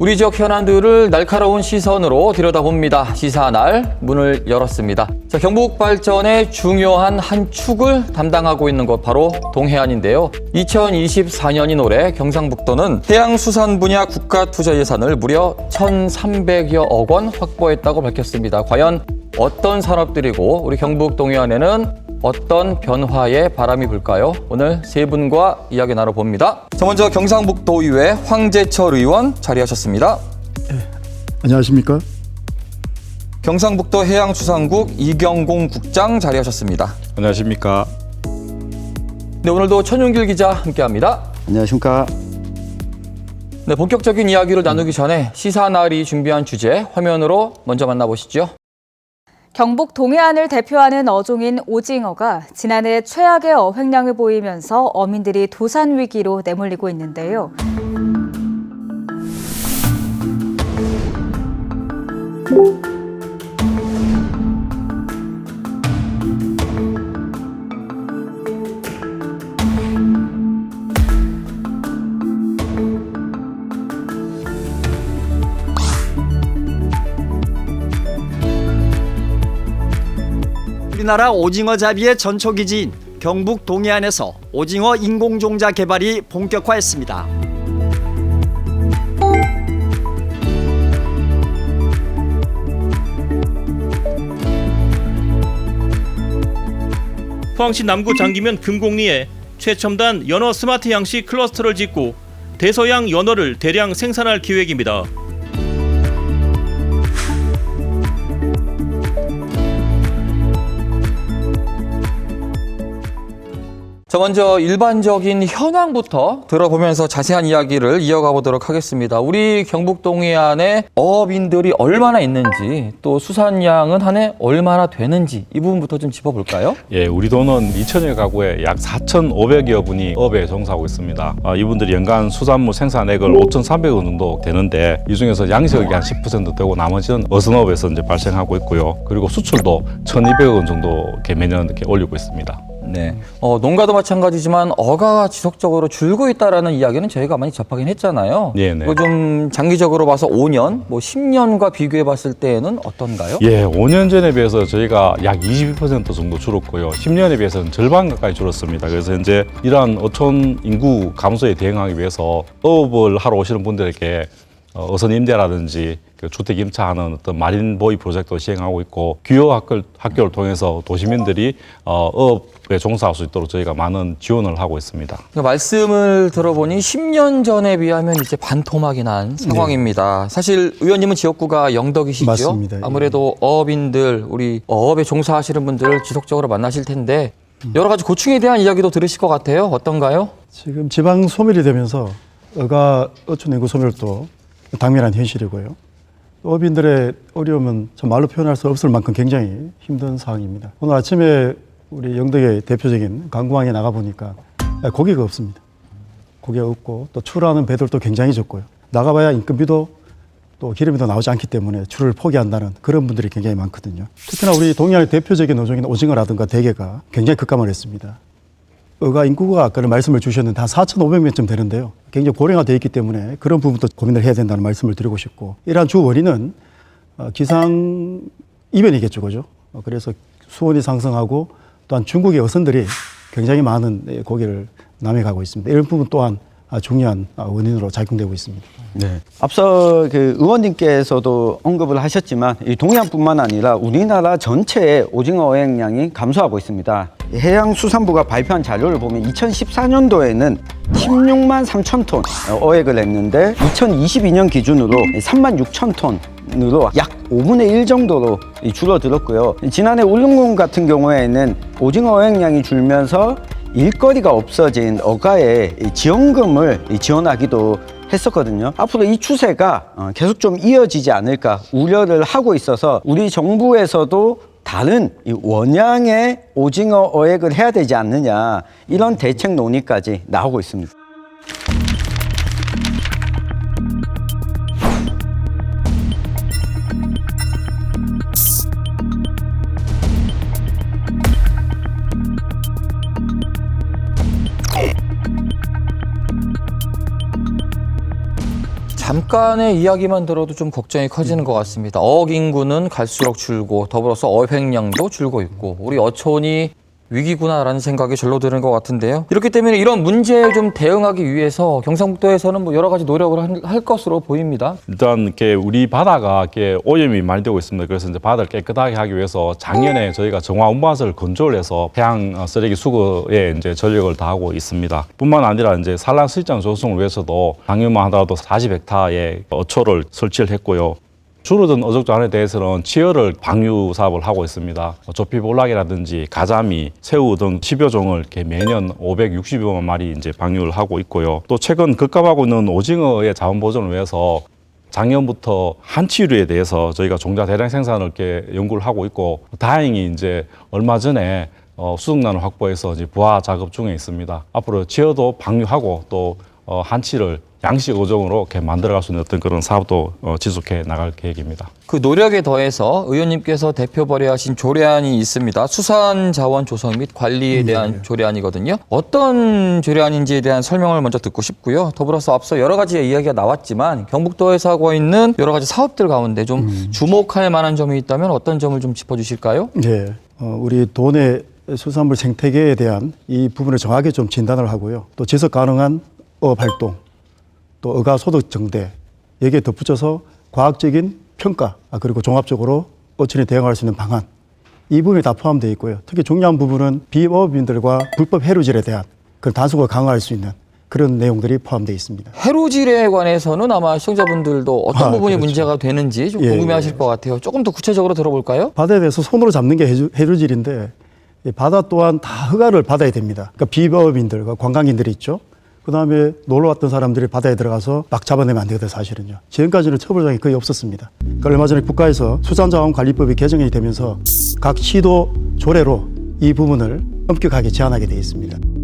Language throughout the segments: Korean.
우리 지역 현안들을 날카로운 시선으로 들여다봅니다. 시사날 문을 열었습니다. 자, 경북 발전의 중요한 한 축을 담당하고 있는 것 바로 동해안인데요. 2024년인 올해 경상북도는 해양수산 분야 국가 투자 예산을 무려 1,300여 억 원 확보했다고 밝혔습니다. 과연 어떤 산업들이고 우리 경북 동해안에는 어떤 변화의 바람이 불까요? 오늘 세 분과 이야기 나눠봅니다. 자, 먼저 경상북도의회 황재철 의원 자리하셨습니다. 안녕하십니까? 경상북도 해양수산국 이경공 국장 자리하셨습니다. 안녕하십니까. 네, 오늘도 천윤길 기자 함께합니다. 안녕하십니까? 네, 본격적인 이야기를 나누기 전에 시사날이 준비한 주제 화면으로 먼저 만나보시죠. 경북 동해안을 대표하는 어종인 오징어가 지난해 최악의 어획량을 보이면서 어민들이 도산 위기로 내몰리고 있는데요. 우리나라 오징어 잡이의 전초 기지인 경북 동해안에서 오징어 인공종자 개발이 본격화했습니다. 포항시 남구 장기면 금곡리에 최첨단 연어 스마트 양식 클러스터를 짓고 대서양 연어를 대량 생산할 기획입니다. 자, 먼저 일반적인 현황부터 들어보면서 자세한 이야기를 이어가 보도록 하겠습니다. 우리 경북 동해안에 어업인들이 얼마나 있는지 또 수산량은 한 해 얼마나 되는지 이 부분부터 좀 짚어볼까요? 예, 우리 도는 2천여 가구에 약 4,500여 분이 업에 종사하고 있습니다. 아, 이분들이 연간 수산물 생산액을 5,300원 정도 되는데 이 중에서 양식이 한 10% 되고 나머지는 어선업에서 이제 발생하고 있고요. 그리고 수출도 1,200원 정도 매년 이렇게 올리고 있습니다. 네. 어, 농가도 마찬가지지만 어가가 지속적으로 줄고 있다라는 이야기는 저희가 많이 접하긴 했잖아요. 네, 네. 이거 좀 장기적으로 봐서 5년, 뭐 10년과 비교해 봤을 때는 어떤가요? 예, 5년 전에 비해서 저희가 약 22% 정도 줄었고요. 10년에 비해서는 절반 가까이 줄었습니다. 그래서 현재 이러한 어촌 인구 감소에 대응하기 위해서 어업을 하러 오시는 분들에게 어, 어선 임대라든지 그 주택 임차하는 어떤 마린 보이 프로젝트를 시행하고 있고 규호 학교, 학교를 통해서 도시민들이 어, 어업에 종사할 수 있도록 저희가 많은 지원을 하고 있습니다. 그러니까 말씀을 들어보니 10년 전에 비하면 이제 반토막이 난 상황입니다. 사실 의원님은 지역구가 영덕이시죠? 맞습니다. 예. 아무래도 어업인들, 우리 어업에 종사하시는 분들을 지속적으로 만나실 텐데 여러 가지 고충에 대한 이야기도 들으실 것 같아요. 어떤가요? 지금 지방 소멸이 되면서 어가 어촌 인구 소멸도 당면한 현실이고요. 어민들의 어려움은 참 말로 표현할 수 없을 만큼 굉장히 힘든 상황입니다. 오늘 아침에 우리 영덕의 대표적인 강구항에 나가 보니까 고기가 없습니다. 고기가 없고 또 출하는 배들도 굉장히 적고요. 나가봐야 인건비도 또 기름이 더 나오지 않기 때문에 출을 포기한다는 그런 분들이 굉장히 많거든요. 특히나 우리 동해안의 대표적인 어종인 오징어라든가 대게가 굉장히 급감을 했습니다. 어가 인구가 아까 말씀을 주셨는데 한 4,500명쯤 되는데요. 굉장히 고령화되어 있기 때문에 그런 부분도 고민을 해야 된다는 말씀을 드리고 싶고 이러한 주 원인은 어, 기상 이변이겠죠, 그죠? 어, 그래서 수온이 상승하고 또한 중국의 어선들이 굉장히 많은 예, 고기를 남해가고 있습니다. 이런 부분 또한 아, 중요한 아, 원인으로 작용되고 있습니다. 네. 앞서 그 의원님께서도 언급을 하셨지만 이 동해안뿐만 아니라 우리나라 전체의 오징어 어획량이 감소하고 있습니다. 해양수산부가 발표한 자료를 보면 2014년도에는 16만 3천 톤 어획을 했는데 2022년 기준으로 3만 6천 톤 으로 약 5분의 1 정도로 줄어들었고요. 지난해 울릉군 같은 경우에는 오징어 어획량이 줄면서 일거리가 없어진 어가에 이 지원금을 이 지원하기도 했었거든요. 앞으로 이 추세가 어, 계속 좀 이어지지 않을까 우려를 하고 있어서 우리 정부에서도 다른 이 원양의 오징어 어획을 해야 되지 않느냐 이런 대책 논의까지 나오고 있습니다. 잠깐의 이야기만 들어도 좀 걱정이 커지는 것 같습니다. 어업 인구는 갈수록 줄고 더불어서 어획량도 줄고 있고 우리 어촌이 위기구나라는 생각이 절로 드는 것 같은데요. 이렇기 때문에 이런 문제에 좀 대응하기 위해서 경상북도에서는 뭐 여러 가지 노력을 한- 할 것으로 보입니다. 일단 이렇게 우리 바다가 이렇게 오염이 많이 되고 있습니다. 그래서 이제 바다를 깨끗하게 하기 위해서 작년에 저희가 정화 운반선을 건조를 해서 해양 어, 쓰레기 수거에 이제 전력을 다하고 있습니다. 뿐만 아니라 이제 산란 실장 조성을 위해서도 작년만 하더라도 40헥타의 어초를 설치를 했고요. 줄어든 어족장에 대해서는 치어를 방류 사업을 하고 있습니다. 조피볼락이라든지 가자미, 새우 등 10여 종을 이렇게 매년 560여만 마리 이제 방류를 하고 있고요. 또 최근 급감하고 있는 오징어의 자원 보존을 위해서 작년부터 한치류에 대해서 저희가 종자 대량 생산을 이렇게 연구를 하고 있고 다행히 이제 얼마 전에 어, 수송란을 확보해서 이제 부화 작업 중에 있습니다. 앞으로 지어도 방류하고 또 어, 한치를 양식 어종으로 이렇게 만들어갈 수 있는 어떤 그런 사업도 어, 지속해 나갈 계획입니다. 그 노력에 더해서 의원님께서 대표 발의하신 조례안이 있습니다. 수산 자원 조성 및 관리에 대한 조례안이거든요. 어떤 조례안인지에 대한 설명을 먼저 듣고 싶고요. 더불어서 앞서 여러 가지 이야기가 나왔지만 경북도에서 하고 있는 여러 가지 사업들 가운데 좀 주목할 만한 점이 있다면 어떤 점을 좀 짚어주실까요? 예, 어, 우리 도내 수산물 생태계에 대한 이 부분을 정확히 좀 진단을 하고요. 또 지속 가능한 어업 활동, 또 어가 소득 정대 여기에 덧붙여서 과학적인 평가 아, 그리고 종합적으로 어촌이 대응할 수 있는 방안 이 부분이 다 포함되어 있고요. 특히 중요한 부분은 비업인들과 불법 해루질에 대한 그 단속을 강화할 수 있는 그런 내용들이 포함되어 있습니다. 해루질에 관해서는 아마 시청자분들도 어떤 아, 부분이 그렇죠. 문제가 되는지 좀 예, 궁금해하실 예. 것 같아요. 조금 더 구체적으로 들어볼까요? 바다에 대해서 손으로 잡는 게 해루- 해루질인데 이 바다 또한 다 허가를 받아야 됩니다. 그러니까 비법인들과 관광인들이 있죠. 그 다음에 놀러 왔던 사람들이 바다에 들어가서 막 잡아내면 안 되거든요, 사실은요. 지금까지는 처벌장이 거의 없었습니다. 그러니까 얼마 전에 국가에서 수산자원관리법이 개정이 되면서 각 시도 조례로 이 부분을 엄격하게 제한하게 되어 있습니다.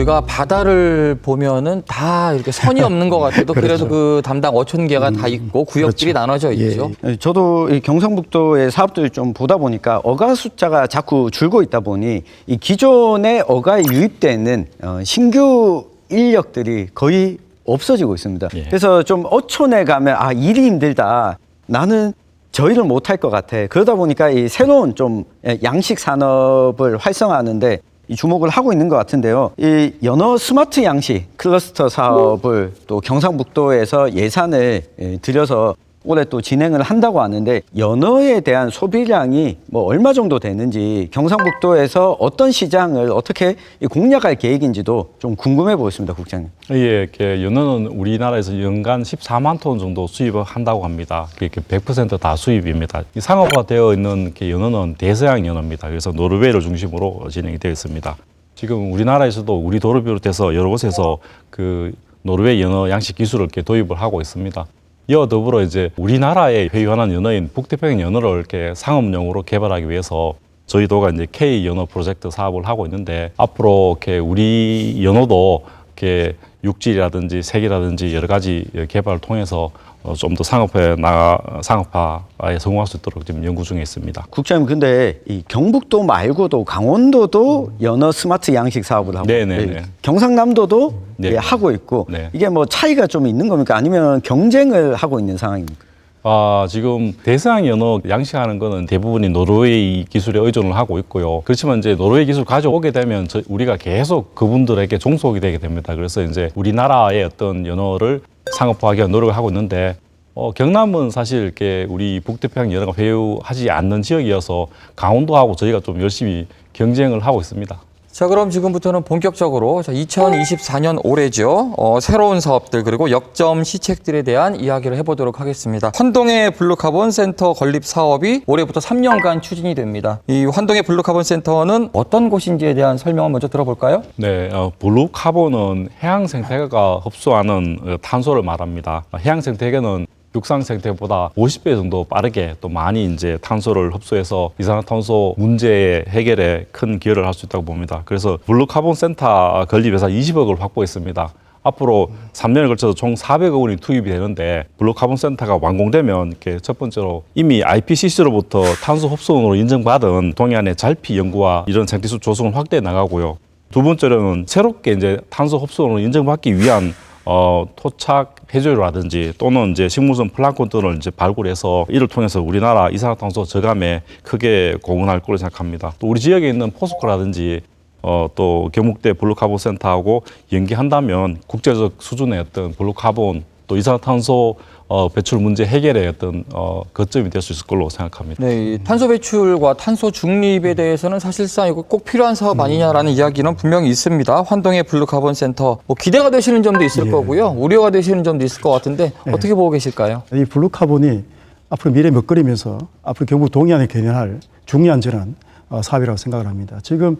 우리가 바다를 보면은 다 이렇게 선이 없는 것 같아도 그래도 그렇죠. 그 담당 어촌계가 다 있고 구역들이 그렇죠. 나눠져 예, 있죠. 예. 저도 이 경상북도의 사업들을 좀 보다 보니까 어가 숫자가 자꾸 줄고 있다 보니 이 기존의 어가에 유입되는 어, 신규 인력들이 거의 없어지고 있습니다. 예. 그래서 좀 어촌에 가면 아 일이 힘들다. 나는 저희를 못할 것 같아. 그러다 보니까 이 새로운 좀 양식 산업을 활성화하는데 이 주목을 하고 있는 것 같은데요. 이 연어 스마트 양식 클러스터 사업을 또 경상북도에서 예산을 예, 들여서 올해 또 진행을 한다고 하는데 연어에 대한 소비량이 뭐 얼마 정도 되는지 경상북도에서 어떤 시장을 어떻게 이 공략할 계획인지도 좀 궁금해 보였습니다, 국장님. 예, 이렇게 연어는 우리나라에서 연간 14만 톤 정도 수입을 한다고 합니다. 이렇게 100%다 수입입니다. 이 상업화되어 있는 연어는 대서양 연어입니다. 그래서 노르웨이를 중심으로 진행이 되어 있습니다. 지금 우리나라에서도 우리 도를 비롯해서 여러 곳에서 그 노르웨이 연어 양식 기술을 이렇게 도입을 하고 있습니다. 이와 더불어 이제 우리나라의 회유하는 연어인 북태평양 연어를 이렇게 상업용으로 개발하기 위해서 저희 도가 이제 K 연어 프로젝트 사업을 하고 있는데 앞으로 이렇게 우리 연어도 이렇게 육질이라든지 색이라든지 여러 가지 개발을 통해서 어, 좀 더 상업화에 나가 상업화에 성공할 수 있도록 지금 연구 중에 있습니다. 국장님 근데 이 경북도 말고도 강원도도 연어 스마트 양식 사업을 하고 네네네. 예, 경상남도도 네. 예, 하고 있고 네. 이게 뭐 차이가 좀 있는 겁니까 아니면 경쟁을 하고 있는 상황입니까? 아, 지금 대서양 연어 양식하는 거는 대부분이 노르웨이 기술에 의존을 하고 있고요. 그렇지만 이제 노르웨이 기술 가져오게 되면 저- 우리가 계속 그분들에게 종속이 되게 됩니다. 그래서 이제 우리나라의 어떤 연어를 상업화하기 위한 노력을 하고 있는데 어, 경남은 사실 이렇게 우리 북태평양 연어가 회유하지 않는 지역이어서 강원도하고 저희가 좀 열심히 경쟁을 하고 있습니다. 자, 그럼 지금부터는 본격적으로 2024년 올해죠. 어, 새로운 사업들 그리고 역점 시책들에 대한 이야기를 해보도록 하겠습니다. 환동의 블루카본 센터 건립 사업이 올해부터 3년간 추진이 됩니다. 이 환동의 블루카본 센터는 어떤 곳인지에 대한 설명을 먼저 들어볼까요? 네, 어, 블루 카본은 해양 생태계가 흡수하는 어, 탄소를 말합니다. 어, 해양 생태계는 육상 생태보다 50배 정도 빠르게 또 많이 이제 탄소를 흡수해서 이산화탄소 문제 해결에 큰 기여를 할 수 있다고 봅니다. 그래서 블루 카본 센터 건립해서 20억을 확보했습니다. 앞으로 3년에 걸쳐서 총 400억 원이 투입이 되는데 블루카본 센터가 완공되면 이렇게 첫 번째로 이미 IPCC로부터 탄소 흡수원으로 인정받은 동해안의 잘피 연구와 이런 생태수 조성을 확대해 나가고요. 두 번째로는 새롭게 이제 탄소 흡수원으로 인정받기 위한 어, 토착 해조류라든지 또는 이제 식물성 플랑크톤 등을 이제 발굴해서 이를 통해서 우리나라 이산화탄소 저감에 크게 공헌할 거로 생각합니다. 또 우리 지역에 있는 포스코라든지 어, 또 경북대 블루카본 센터하고 연계한다면 국제적 수준의 어떤 블루카본 또 이산화탄소 어, 배출 문제 해결의 어떤 어, 거점이 될 수 있을 걸로 생각합니다. 네, 이 탄소 배출과 탄소 중립에 대해서는 사실상 이거 꼭 필요한 사업 아니냐라는 이야기는 분명히 있습니다. 환동의 블루카본 센터 뭐 기대가 되시는 점도 있을 거고요, 우려가 되시는 점도 있을 것 같은데 어떻게 보고 계실까요? 이 블루카본이 앞으로 미래 먹거리면서 앞으로 경북 동해안에 견인할 중요한 저는 어, 사업이라고 생각을 합니다. 지금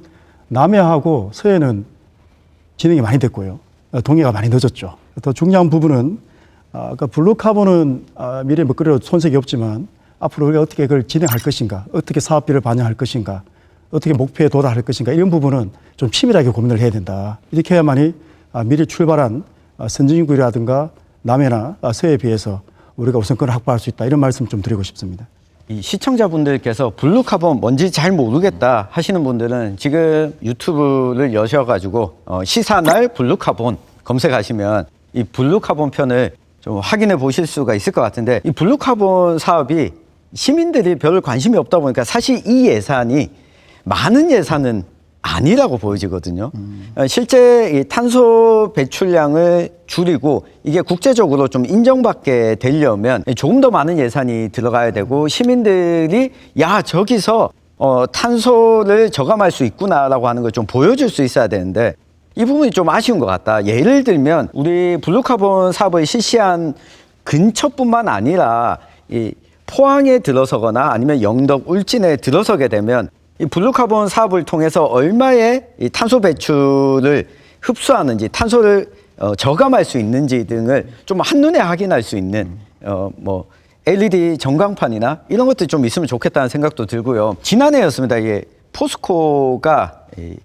남해하고 서해는 진행이 많이 됐고요. 어, 동해가 많이 늦었죠. 더 중요한 부분은 아, 아까 블루카본은 아, 미래 먹거리로 손색이 없지만 앞으로 우리가 어떻게 그걸 진행할 것인가, 어떻게 사업비를 반영할 것인가, 어떻게 목표에 도달할 것인가 이런 부분은 좀 치밀하게 고민을 해야 된다. 이렇게 해야만이 아, 미리 출발한 아, 선진국이라든가 남해나 아, 서해에 비해서 우리가 우선권을 확보할 수 있다 이런 말씀 좀 드리고 싶습니다. 이 시청자분들께서 블루카본 뭔지 잘 모르겠다 하시는 분들은 지금 유튜브를 여셔가지고 어, 시사날 블루카본 검색하시면 이 블루카본 편을 좀 확인해 보실 수가 있을 것 같은데 이 블루카본 사업이 시민들이 별 관심이 없다 보니까 사실 이 예산이 많은 예산은 아니라고 보여지거든요. 어, 실제 이 탄소 배출량을 줄이고 이게 국제적으로 좀 인정받게 되려면 조금 더 많은 예산이 들어가야 되고 시민들이 야 저기서 어, 탄소를 저감할 수 있구나라고 하는 걸 좀 보여줄 수 있어야 되는데 이 부분이 좀 아쉬운 것 같다. 예를 들면 우리 블루카본 사업을 실시한 근처뿐만 아니라 이 포항에 들어서거나 아니면 영덕, 울진에 들어서게 되면 이 블루카본 사업을 통해서 얼마의 이 탄소 배출을 흡수하는지 탄소를 어, 저감할 수 있는지 등을 좀 한눈에 확인할 수 있는 어, 뭐 LED 전광판이나 이런 것들이 좀 있으면 좋겠다는 생각도 들고요. 지난해였습니다. 이게 포스코가 이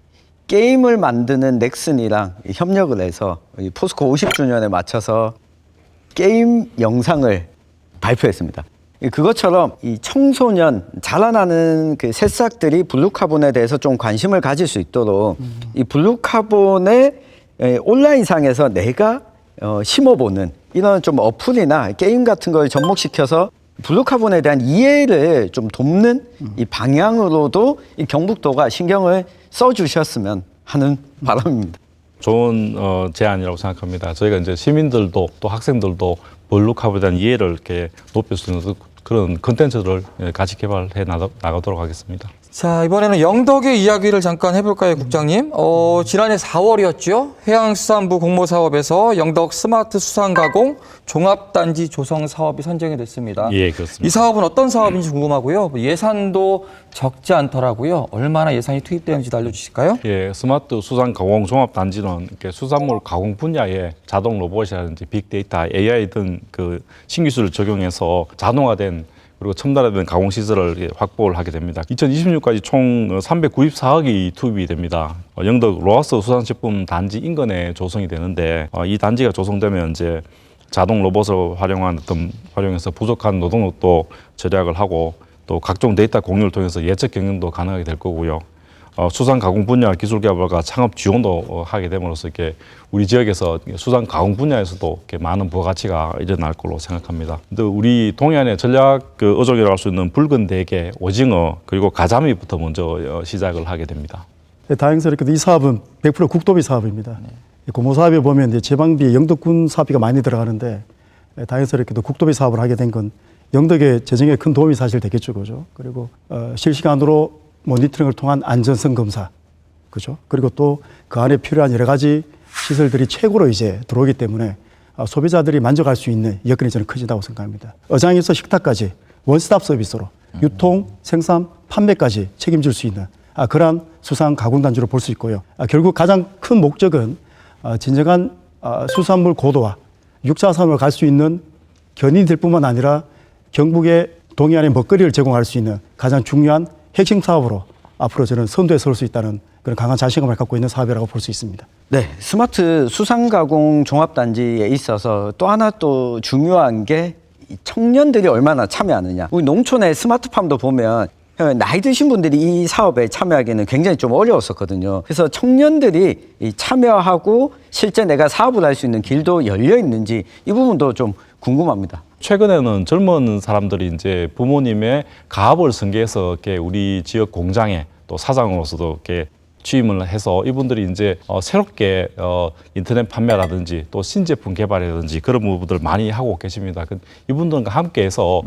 게임을 만드는 넥슨이랑 이 협력을 해서 이 포스코 50주년에 맞춰서 게임 영상을 발표했습니다. 이 그것처럼 이 청소년 자라나는 그 새싹들이 블루카본에 대해서 좀 관심을 가질 수 있도록 이 블루카본의 에, 온라인상에서 내가 어, 심어보는 이런 좀 어플이나 게임 같은 걸 접목시켜서 블루카본에 대한 이해를 좀 돕는 이 방향으로도 이 경북도가 신경을 써주셨으면 하는 바람입니다. 좋은 어, 제안이라고 생각합니다. 저희가 이제 시민들도 또 학생들도 볼루카본에 대한 이해를 이렇게 높일 수 있는 그런 컨텐츠를 예, 같이 개발해 나가- 나가도록 하겠습니다. 자, 이번에는 영덕의 이야기를 잠깐 해볼까요, 국장님? 어, 지난해 4월이었죠. 해양수산부 공모사업에서 영덕 스마트 수산가공 종합단지 조성 사업이 선정이 됐습니다. 예, 그렇습니다. 이 사업은 어떤 사업인지 궁금하고요. 예산도 적지 않더라고요. 얼마나 예산이 투입되는지도 알려주실까요? 예, 스마트 수산 가공 종합 단지는 이렇게 수산물 가공 분야에 자동 로봇이라든지 빅데이터, AI 등 그 신기술을 적용해서 자동화된 그리고 첨단화된 가공 시설을 확보를 하게 됩니다. 2026까지 총 394억이 투입이 됩니다. 어, 영덕 로하스 수산식품 단지 인근에 조성이 되는데 어, 이 단지가 조성되면 이제 자동 로봇을 활용한 어떤 활용해서 부족한 노동력도 절약을 하고 또 각종 데이터 공유를 통해서 예측 경영도 가능하게 될 거고요. 어, 수산 가공 분야 기술 개발과 창업 지원도 어, 하게 됨으로써 이렇게 우리 지역에서 수산 가공 분야에서도 이렇게 많은 부가가치가 일어날 걸로 생각합니다. 근데 우리 동해안의 전략 그 어종이라고 할 수 있는 붉은 대게, 오징어 그리고 가자미부터 먼저 어, 시작을 하게 됩니다. 네, 다행스럽게도 이 사업은 100% 국도비 사업입니다. 이 고모 사업에 보면 이제 제방비 영덕군 사업비가 많이 들어가는데 예, 다행스럽게도 국도비 사업을 하게 된 건 영덕의 재정에 큰 도움이 사실 되겠죠, 그죠? 그리고 어, 실시간으로 모니터링을 통한 안전성 검사, 그죠? 그리고 또 그 안에 필요한 여러 가지 시설들이 최고로 이제 들어오기 때문에 아, 소비자들이 만족할 수 있는 여건이 저는 커진다고 생각합니다. 어장에서 식탁까지 원스톱 서비스로 유통, 생산, 판매까지 책임질 수 있는 아, 그러한 수산 가공 단지로 볼 수 있고요. 아, 결국 가장 큰 목적은 아, 진정한 아, 수산물 고도화, 육자 산업을 갈 수 있는 견인될 뿐만 아니라 경북의 동해안의 먹거리를 제공할 수 있는 가장 중요한 핵심 사업으로 앞으로 저는 선두에 설 수 있다는 그런 강한 자신감을 갖고 있는 사업이라고 볼 수 있습니다. 네, 스마트 수산가공 종합 단지에 있어서 또 하나 또 중요한 게이 청년들이 얼마나 참여하느냐. 우리 농촌의 스마트팜도 보면 어, 나이 드신 분들이 이 사업에 참여하기는 굉장히 좀 어려웠었거든요. 그래서 청년들이 이 참여하고 실제 내가 사업을 할 수 있는 길도 열려 있는지 이 부분도 좀 궁금합니다. 최근에는 젊은 사람들이 이제 부모님의 가업을 승계해서 이렇게 우리 지역 공장에 또 사장으로서도 이렇게 취임을 해서 이분들이 이제 어, 새롭게 어, 인터넷 판매라든지 또 신제품 개발이라든지 그런 부분들 많이 하고 계십니다. 그 이분들과 함께해서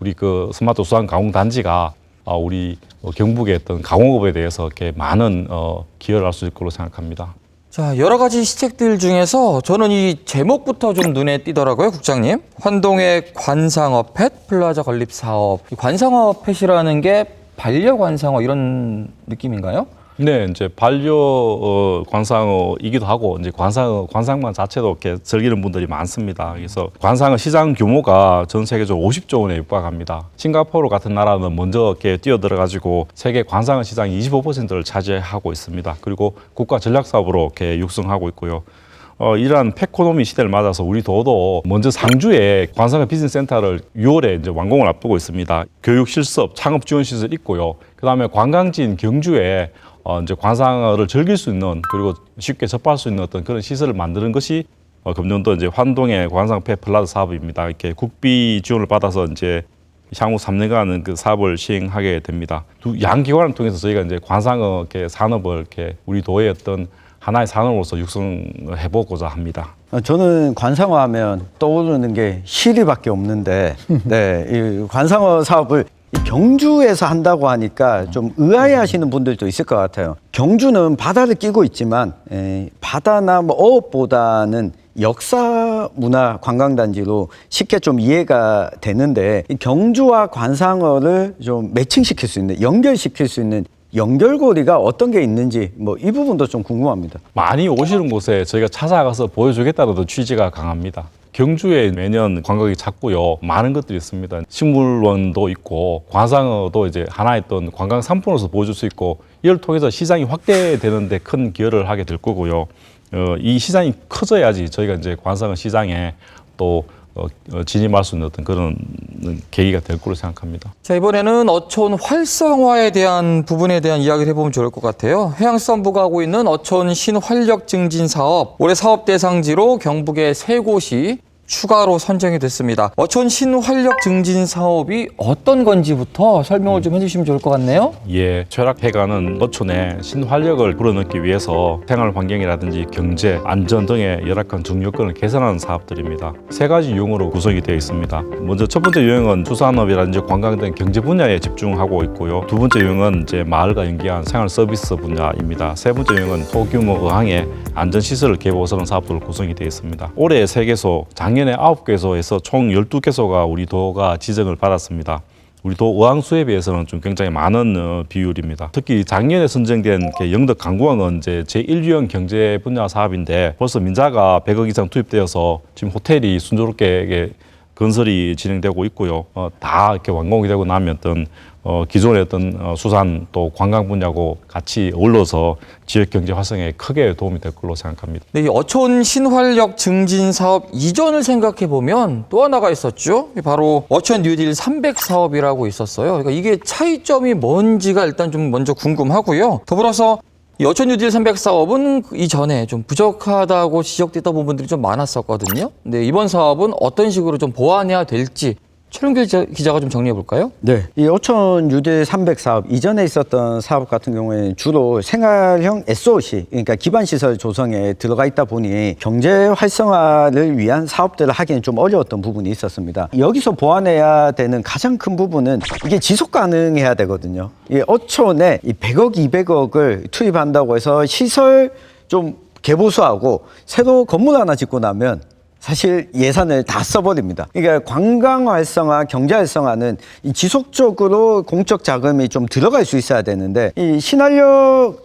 우리 그 스마트 수산 가공 단지가 어, 우리 어, 경북의 어떤 가공업에 대해서 이렇게 많은 어, 기여를 할 수 있을 거로 생각합니다. 자, 여러 가지 시책들 중에서 저는 이 제목부터 좀 눈에 띄더라고요, 국장님. 환동의 관상어 펫 플라자 건립 사업. 이 관상어 펫이라는 게 반려 관상어 이런 느낌인가요? 네, 이제 반려 어, 관상어이기도 하고 이제 관상어 관상만 자체도 이렇게 즐기는 분들이 많습니다. 그래서 관상어 시장 규모가 전 세계적으로 50조 원에 육박합니다. 싱가포르 같은 나라는 먼저 이렇게 뛰어들어 가지고 세계 관상어 시장 25%를 차지하고 있습니다. 그리고 국가 전략 사업으로 이렇게 육성하고 있고요. 어, 이러한 패코노미 시대를 맞아서 우리 도도 먼저 상주에 관상어 비즈니스 센터를 6월에 이제 완공을 앞두고 있습니다. 교육 실습, 창업 지원 시설 있고요. 그다음에 관광지인 경주에 어, 이제 관상어를 즐길 수 있는 그리고 쉽게 접할 수 있는 어떤 그런 시설을 만드는 것이 어, 금년도 이제 환동의 관상패 플라자 사업입니다. 이렇게 국비 지원을 받아서 이제 향후 3년간은 그 사업을 시행하게 됩니다. 두 양 기관을 통해서 저희가 이제 관상어 이렇게 산업을 이렇게 우리 도의 어떤 하나의 산업으로서 육성해 보고자 합니다. 어, 저는 관상어 하면 떠오르는 게 시리밖에 없는데, 네, 이 관상어 사업을 이 경주에서 한다고 하니까 좀 의아해하시는 분들도 있을 것 같아요. 경주는 바다를 끼고 있지만 에, 바다나 뭐 어업보다는 역사 문화 관광단지로 쉽게 좀 이해가 되는데 이 경주와 관상어를 좀 매칭시킬 수 있는 연결시킬 수 있는 연결고리가 어떤 게 있는지 뭐 이 부분도 좀 궁금합니다. 많이 오시는 곳에 저희가 찾아가서 보여주겠다는 취지가 강합니다. 경주에 매년 관광객이 찾고요. 많은 것들이 있습니다. 식물원도 있고 관상어도 이제 하나의 어떤 관광 상품으로서 보여줄 수 있고 이를 통해서 시장이 확대되는데 큰 기여를 하게 될 거고요. 어, 이 시장이 커져야지 저희가 이제 관상어 시장에 또 어, 어, 진입할 수 있는 어떤 그런 계기가 될 거로 생각합니다. 자, 이번에는 어촌 활성화에 대한 부분에 대한 이야기를 해보면 좋을 것 같아요. 해양수산부가 하고 있는 어촌 신활력 증진 사업. 올해 사업 대상지로 경북의 세 곳이 추가로 선정이 됐습니다. 어촌 신활력 증진 사업이 어떤 건지부터 설명을 좀 해주시면 좋을 것 같네요. 예, 최락해가는 어촌의 신활력을 불어넣기 위해서 생활 환경이라든지 경제, 안전 등의 열악한 중요건을 개선하는 사업들입니다. 세 가지 유형으로 구성이 되어 있습니다. 먼저 첫 번째 유형은 수산업이라든지 관광 등 경제 분야에 집중하고 있고요. 두 번째 유형은 이제 마을과 연계한 생활 서비스 분야입니다. 세 번째 유형은 소규모 어항의 안전 시설을 개보하는 사업으로 구성이 되어 있습니다. 올해 세 개소, 작년에 아홉 개소에서 총 열두 개소가 우리 도가 지정을 받았습니다. 우리 도 어항 수에 비해서는 좀 굉장히 많은 어, 비율입니다. 특히 작년에 선정된 영덕 강구항은 이제 제1유형 경제 분야 사업인데 벌써 민자가 100억 이상 투입되어서 지금 호텔이 순조롭게 건설이 진행되고 있고요. 어, 다 이렇게 완공이 되고 나면 어떤 어, 기존의 어떤 어, 수산 또 관광 분야고 같이 어울러서 지역 경제 활성에 크게 도움이 될 걸로 생각합니다. 네, 이 어촌 신활력 증진 사업 이전을 생각해 보면 또 하나가 있었죠. 바로 어촌 뉴딜 300 사업이라고 있었어요. 그러니까 이게 차이점이 뭔지가 일단 좀 먼저 궁금하고요. 더불어서 이 어촌 뉴딜 300 사업은 이전에 좀 부족하다고 지적됐던 부분들이 좀 많았었거든요. 근데 이번 사업은 어떤 식으로 좀 보완해야 될지 최룡길 기자- 기자가 좀 정리해 볼까요? 네. 이 어촌 유대 300 사업 이전에 있었던 사업 같은 경우에는 주로 생활형 SOC 그러니까 기반 시설 조성에 들어가 있다 보니 경제 활성화를 위한 사업들을 하기는 좀 어려웠던 부분이 있었습니다. 여기서 보완해야 되는 가장 큰 부분은 이게 지속 가능해야 되거든요. 이 어촌에 이 100억, 200억을 투입한다고 해서 시설 좀 개보수하고 새로 건물 하나 짓고 나면 사실 예산을 다 써버립니다. 그러니까 관광 활성화, 경제 활성화는 이 지속적으로 공적 자금이 좀 들어갈 수 있어야 되는데 이 신활력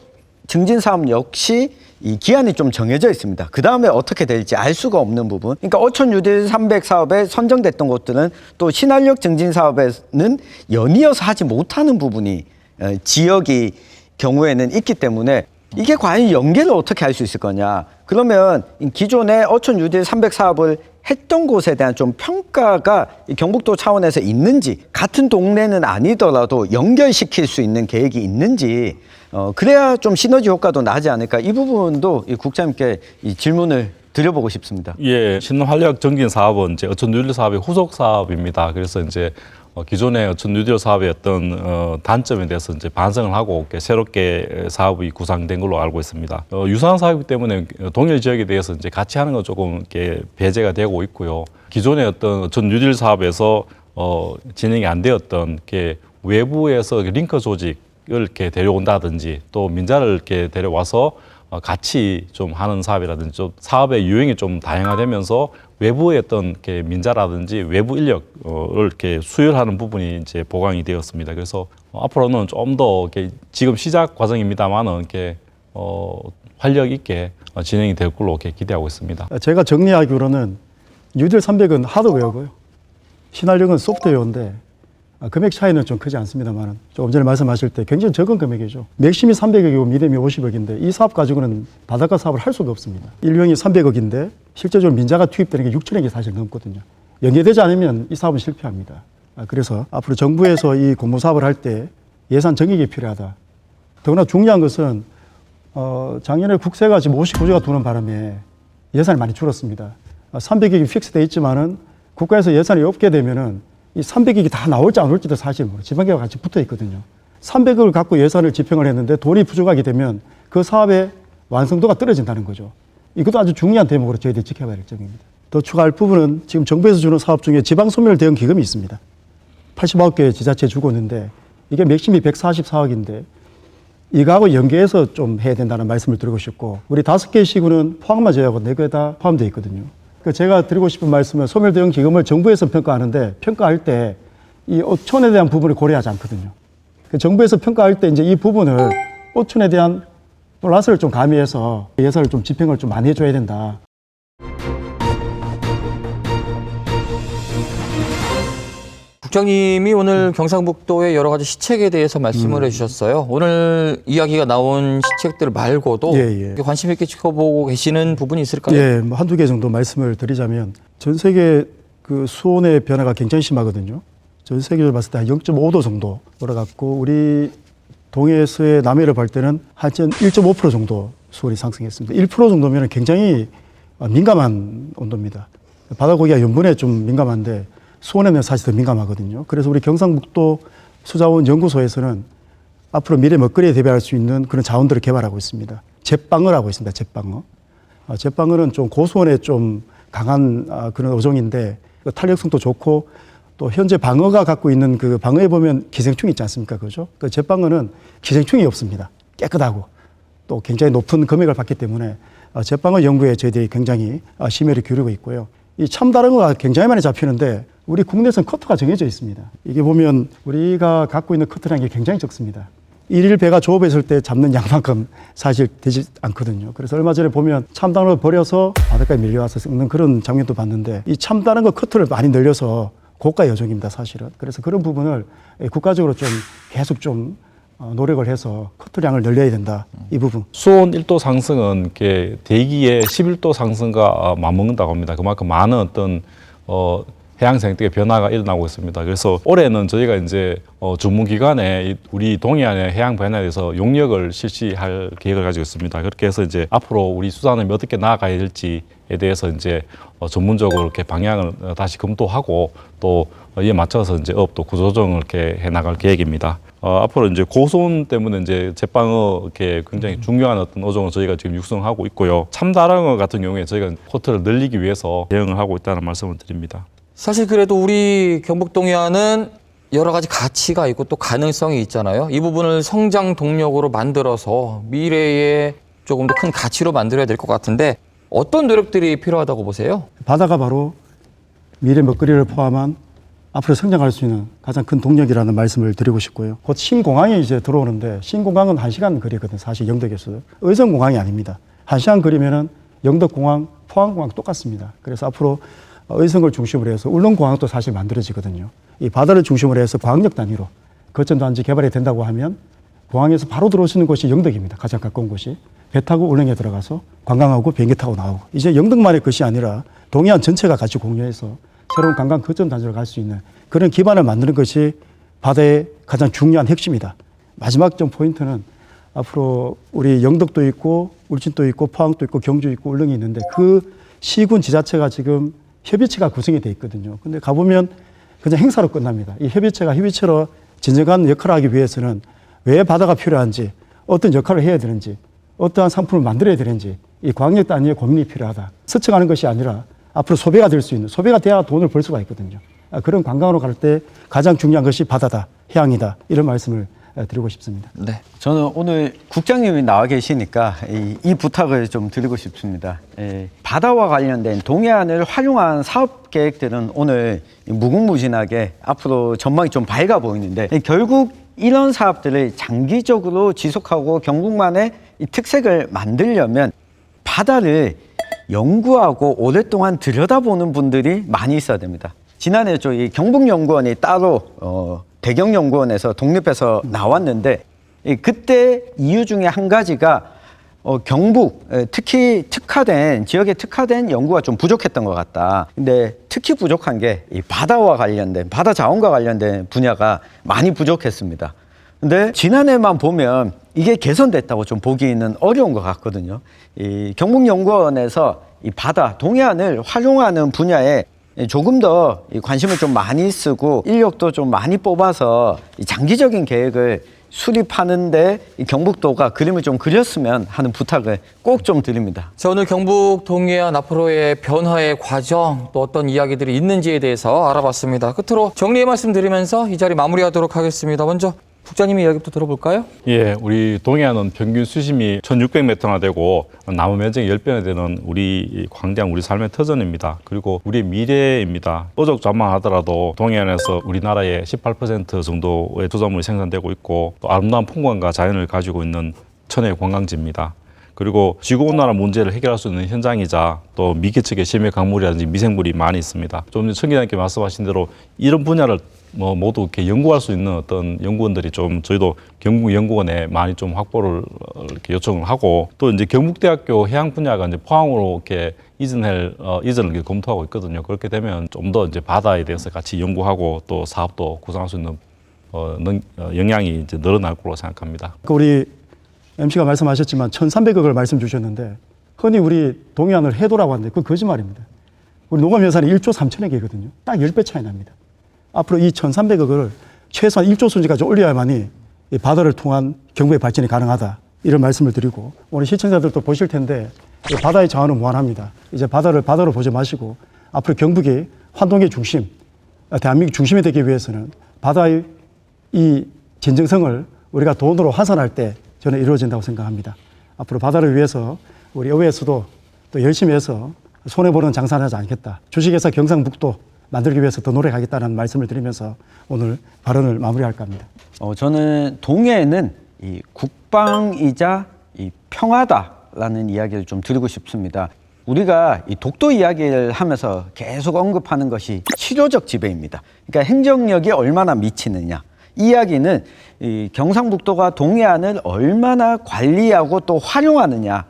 증진 사업 역시 이 기한이 좀 정해져 있습니다. 그 다음에 어떻게 될지 알 수가 없는 부분. 그러니까 어촌 유딜 300 사업에 선정됐던 곳들은 또 신활력 증진 사업에는 연이어서 하지 못하는 부분이 어, 지역이 경우에는 있기 때문에 이게 과연 연계를 어떻게 할 수 있을 거냐. 그러면 이 기존의 어촌 뉴딜 300 사업을 했던 곳에 대한 좀 평가가 이 경북도 차원에서 있는지 같은 동네는 아니더라도 연결시킬 수 있는 계획이 있는지 어 그래야 좀 시너지 효과도 나지 않을까 이 부분도 이 국장님께 이 질문을 드려보고 싶습니다. 예, 신활력 정진 사업은 이제 어촌 뉴딜 사업의 후속 사업입니다. 그래서 이제 어, 기존의 어촌 뉴딜 사업의 어떤 어, 단점에 대해서 이제 반성을 하고 이렇게 새롭게 사업이 구상된 걸로 알고 있습니다. 어, 유사한 사업이기 때문에 동일 지역에 대해서 이제 같이 하는 건 조금 이렇게 배제가 되고 있고요. 기존의 어떤 어촌 뉴딜 사업에서 어, 진행이 안 되었던 게 외부에서 링커 조직을 이렇게 데려온다든지 또 민자를 이렇게 데려와서 어, 같이 좀 하는 사업이라든지 좀 사업의 유형이 좀 다양화되면서 외부의 어떤 이렇게 민자라든지 외부 인력을 이렇게 수혈하는 부분이 이제 보강이 되었습니다. 그래서 어, 앞으로는 좀 더 이렇게 지금 시작 과정입니다만은 이렇게 어, 활력 있게 어, 진행이 될 걸로 이렇게 기대하고 있습니다. 제가 정리하기로는 뉴딜 300은 하드웨어고요. 신한력은 소프트웨어인데 아, 금액 차이는 좀 크지 않습니다만 조금 전에 말씀하실 때 굉장히 적은 금액이죠. 맥심이 300억이고 미뎀이 50억인데 이 사업 가지고는 바닷가 사업을 할 수가 없습니다. 일용이 300억인데 실제적으로 민자가 투입되는 게 6천억이 사실 넘거든요. 연계되지 않으면 이 사업은 실패합니다. 아, 그래서 앞으로 정부에서 이 공모 사업을 할 때 예산 정액이 필요하다. 더구나 중요한 것은 어, 작년에 국세가 지금 59조가 도는 바람에 예산이 많이 줄었습니다. 300억이 픽스돼 있지만은 국가에서 예산이 없게 되면은 이 300억이 다 나올지 안 올지도 사실 모르 지방계와 같이 붙어 있거든요. 300억을 갖고 예산을 집행을 했는데 돈이 부족하게 되면 그 사업의 완성도가 떨어진다는 거죠. 이것도 아주 중요한 대목으로 저희들이 지켜봐야 될 점입니다. 더 추가할 부분은 지금 정부에서 주는 사업 중에 지방소멸 대응 기금이 있습니다. 89개 지자체 주고 있는데 이게 맥심이 144억인데 이거하고 연계해서 좀 해야 된다는 말씀을 드리고 싶고 우리 다섯 개 시구는 포항만 제외하고 네 개 다 포함되어 있거든요. 그 제가 드리고 싶은 말씀은 소멸 대응 기금을 정부에서 평가하는데 평가할 때이 어촌에 대한 부분을 고려하지 않거든요. 그 정부에서 평가할 때 이제 이 부분을 어촌에 대한 플러스를 좀 가미해서 예산을 좀 집행을 좀 많이 해줘야 된다. 국장님이 오늘 경상북도의 여러 가지 시책에 대해서 말씀을 해주셨어요. 오늘 이야기가 나온 시책들 말고도 예, 예. 관심 있게 지켜보고 계시는 부분이 있을까요? 예, 뭐 한두 개 정도 말씀을 드리자면 전 세계 그 수온의 변화가 굉장히 심하거든요. 전 세계를 봤을 때 한 0.5도 정도 올라갔고 우리 동해에서의 남해를 볼 때는 한 1.5% 정도 수온이 상승했습니다. 1% 정도면 굉장히 어, 민감한 온도입니다. 바다 고기가 염분에 좀 민감한데 수온에는 사실 더 민감하거든요. 그래서 우리 경상북도 수자원 연구소에서는 앞으로 미래 먹거리에 대비할 수 있는 그런 자원들을 개발하고 있습니다. 제빵을 하고 있습니다. 제빵어. 어, 제빵어는 좀 고수온에 좀 강한 아, 그런 어종인데 그 탄력성도 좋고 또 현재 방어가 갖고 있는 그 방어에 보면 기생충이 있지 않습니까? 그죠? 그 제빵어는 기생충이 없습니다. 깨끗하고 또 굉장히 높은 금액을 받기 때문에 어, 제빵어 연구에 저희들이 굉장히 어, 심혈을 기울이고 있고요. 이 참다랑어가 굉장히 많이 잡히는데 우리 국내에서는 커트가 정해져 있습니다. 이게 보면 우리가 갖고 있는 게 굉장히 적습니다. 일일 배가 조업했을 때 잡는 양만큼 사실 되지 않거든요. 그래서 얼마 전에 보면 참다랑을 버려서 바닷가에 밀려와서 썩는 그런 장면도 봤는데 이 참다랑어 커트를 많이 늘려서 고가 여종입니다, 사실은. 그래서 그런 부분을 국가적으로 좀 계속 좀 어, 노력을 해서 커트량을 늘려야 된다. 이 부분. 수온 1도 상승은 대기의 11도 상승과 어, 맞먹는다고 합니다. 그만큼 많은 어떤 어, 해양 생태계 변화가 일어나고 있습니다. 그래서 올해는 저희가 이제 어, 전문기관에 이 우리 동해안의 해양 변화에 대해서 용역을 실시할 계획을 가지고 있습니다. 그렇게 해서 이제 앞으로 우리 수산업이 어떻게 나아가야 될지에 대해서 이제 어, 전문적으로 이렇게 방향을 어, 다시 검토하고 또 어, 이에 맞춰서 이제 업도 구조조정을 이렇게 해 나갈 계획입니다. 어, 앞으로 이제 고손 때문에 이제 제빵어 이렇게 굉장히 중요한 어떤 어종을 저희가 지금 육성하고 있고요. 참다랑어 같은 경우에 저희가 코트를 늘리기 위해서 대응을 하고 있다는 말씀을 드립니다. 사실 그래도 우리 경북 동해안은 여러 가지 가치가 있고 또 가능성이 있잖아요. 이 부분을 성장 동력으로 만들어서 미래에 조금 더 큰 가치로 만들어야 될 것 같은데 어떤 노력들이 필요하다고 보세요? 바다가 바로 미래 먹거리를 포함한 앞으로 성장할 수 있는 가장 큰 동력이라는 말씀을 드리고 싶고요. 곧 신공항이 이제 들어오는데 신공항은 한시간 거리거든 사실 영덕에서. 의성공항이 아닙니다. 한시간 거리면은 영덕공항, 포항공항 똑같습니다. 그래서 앞으로 의성을 중심으로 해서 울릉공항도 사실 만들어지거든요. 이 바다를 중심으로 해서 광역 단위로 거점 단지 개발이 된다고 하면 공항에서 바로 있는 곳이 영덕입니다. 가장 가까운 곳이. 배 타고 울릉에 들어가서 관광하고 비행기 타고 나오고 이제 영등만의 것이 아니라 동해안 전체가 같이 공유해서 새로운 관광 거점 단지로 갈 수 있는 그런 기반을 만드는 것이 바다의 가장 중요한 핵심이다. 마지막 점 포인트는 앞으로 우리 영덕도 있고 울진도 있고 포항도 있고 경주 있고 울릉이 있는데 그 시군 지자체가 지금 협의체가 구성이 돼 있거든요. 근데 가보면 그냥 행사로 끝납니다. 이 협의체가 협의체로 진정한 역할을 하기 위해서는 왜 바다가 필요한지 어떤 역할을 해야 되는지 어떠한 상품을 만들어야 되는지 이 광역 단위의 고민이 필요하다. 스쳐가는 것이 아니라 앞으로 소비가 될 수 있는 소비가 돼야 돈을 벌 수가 있거든요. 아, 그런 관광으로 갈 때 가장 중요한 것이 바다다, 해양이다 이런 말씀을 아, 드리고 싶습니다. 네. 저는 오늘 국장님이 나와 계시니까 이, 이 부탁을 좀 드리고 싶습니다. 예, 바다와 관련된 동해안을 활용한 사업 계획들은 오늘 무궁무진하게 앞으로 전망이 좀 밝아 보이는데 예, 결국 이런 사업들을 장기적으로 지속하고 경북만의 이 특색을 만들려면 바다를 연구하고 오랫동안 들여다보는 분들이 많이 있어야 됩니다. 지난해 저희 경북연구원이 따로 어, 대경연구원에서 독립해서 나왔는데 이 그때 이유 중에 한 가지가 어, 경북 에, 특히 특화된 지역에 특화된 연구가 좀 부족했던 것 같다. 근데 특히 부족한 게 이 바다와 관련된 바다 자원과 관련된 분야가 많이 부족했습니다. 근데 지난해만 보면 이게 개선됐다고 좀 보기는 어려운 것 같거든요. 이 경북연구원에서 이 바다 동해안을 활용하는 분야에 조금 더이 관심을 좀 많이 쓰고 인력도 좀 많이 뽑아서 이 장기적인 계획을 수립하는데 이 경북도가 그림을 좀 그렸으면 하는 부탁을 꼭 좀 드립니다. 자, 오늘 경북 동해안 앞으로의 변화의 과정 또 어떤 이야기들이 있는지에 대해서 알아봤습니다. 끝으로 정리의 말씀 드리면서 이 자리 마무리하도록 하겠습니다. 먼저 국장님의 이야기부터 들어볼까요? 예, 우리 동해안은 평균 수심이 1,600m나 되고 나무 면적이 10배나 되는 우리 이 광대한 우리 삶의 터전입니다. 그리고 우리의 미래입니다. 어족 전망하더라도 동해안에서 우리나라의 18% 정도의 투자물이 생산되고 있고 또 아름다운 풍광과 자연을 가지고 있는 천혜 관광지입니다. 그리고 지구온난화 문제를 해결할 수 있는 현장이자 또 미개척의 심해 강물이라든지 미생물이 많이 있습니다. 좀 전에 청 기자님께 말씀하신 대로 이런 분야를 뭐 모두 이렇게 연구할 수 있는 어떤 연구원들이 좀 저희도 경북 연구원에 많이 좀 확보를 어, 이렇게 요청을 하고 또 이제 경북대학교 해양 분야가 이제 포항으로 이렇게 이전할 어, 이전을 이렇게 검토하고 있거든요. 그렇게 되면 좀 더 이제 바다에 대해서 같이 연구하고 또 사업도 구상할 수 있는 어, 능, 어, 영향이 이제 늘어날 거로 생각합니다. 그 우리 MC가 말씀하셨지만 1,300억을 말씀 주셨는데 흔히 우리 동해안을 해도라고 하는데 그건 거짓말입니다. 우리 농업 예산이 1조 3천억이거든요. 딱 10배 차이 납니다. 앞으로 이 1,300억을 최소한 1조 수준까지 올려야만이 이 바다를 통한 경부의 발전이 가능하다. 이런 말씀을 드리고 오늘 시청자들도 보실 텐데 이 바다의 자원은 무한합니다. 이제 바다를 바다로 보지 마시고 앞으로 경북이 환동의 중심, 대한민국 중심이 되기 위해서는 바다의 이 진정성을 우리가 돈으로 환산할 때 저는 이루어진다고 생각합니다. 앞으로 바다를 위해서 우리 의회에서도 또 열심히 해서 손해보는 장사는 하지 않겠다. 주식회사 경상북도 만들기 위해서 더 노력하겠다는 말씀을 드리면서 오늘 발언을 마무리할까 합니다. 어, 저는 동해에는 이 국방이자 이 평화다라는 이야기를 좀 드리고 싶습니다. 우리가 이 독도 이야기를 하면서 계속 언급하는 것이 치료적 지배입니다. 그러니까 행정력이 얼마나 미치느냐. 이 이야기는 이 경상북도가 동해안을 얼마나 관리하고 또 활용하느냐에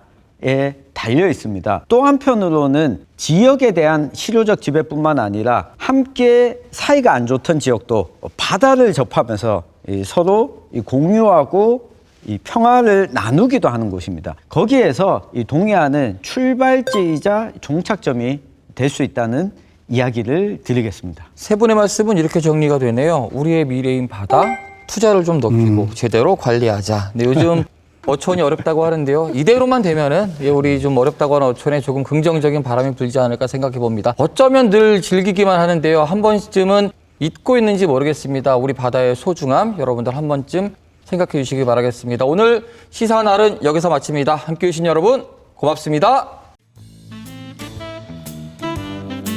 달려 있습니다. 또 한편으로는 지역에 대한 실효적 지배뿐만 아니라 함께 사이가 안 좋던 지역도 바다를 접하면서 이 서로 이 공유하고 이 평화를 나누기도 하는 곳입니다. 거기에서 이 동해안은 출발지이자 종착점이 될 수 있다는 이야기를 드리겠습니다. 세 분의 말씀은 이렇게 정리가 되네요. 우리의 미래인 바다 투자를 좀 높이고 제대로 관리하자. 근데 요즘 어촌이 어렵다고 하는데요. 이대로만 되면은 예, 우리 좀 어렵다고 하는 어촌에 조금 긍정적인 바람이 불지 않을까 생각해 봅니다. 어쩌면 늘 즐기기만 하는데요. 한 번쯤은 잊고 있는지 모르겠습니다. 우리 바다의 소중함 여러분들 한 번쯤 생각해 주시기 바라겠습니다. 오늘 시사날은 여기서 마칩니다. 함께 해 주신 여러분 고맙습니다.